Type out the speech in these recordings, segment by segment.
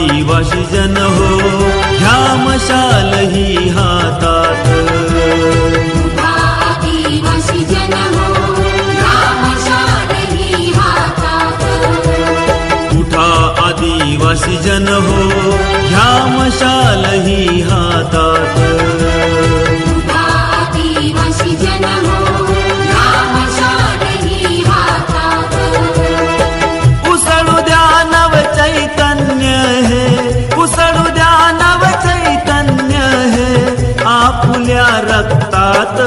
आदिवासी जन हो ह्या मशाल ही रक्तात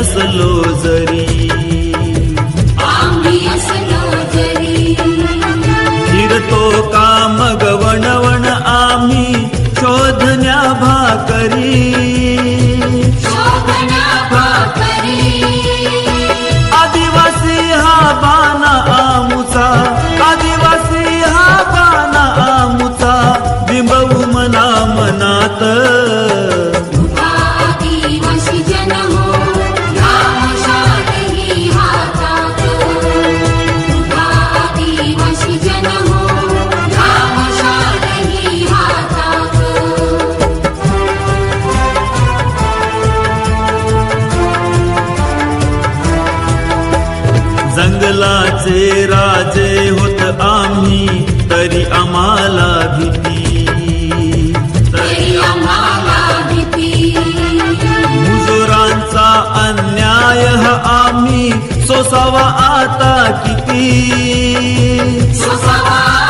असलो जरी. फिरतो का मग वणवण आम्ही? शोधण्या भाकरी. आदिवासी हा बाना आमुचा. आदिवासी हा बाना आमुचा. बिंबवू मना मनात. जगाचे राजे होत आम्ही तरी आम्हाला भीती. तरी आम्हाला भीती. मुजोरांचा अन्याय हा आम्ही सोसावा आता किती. सोसावा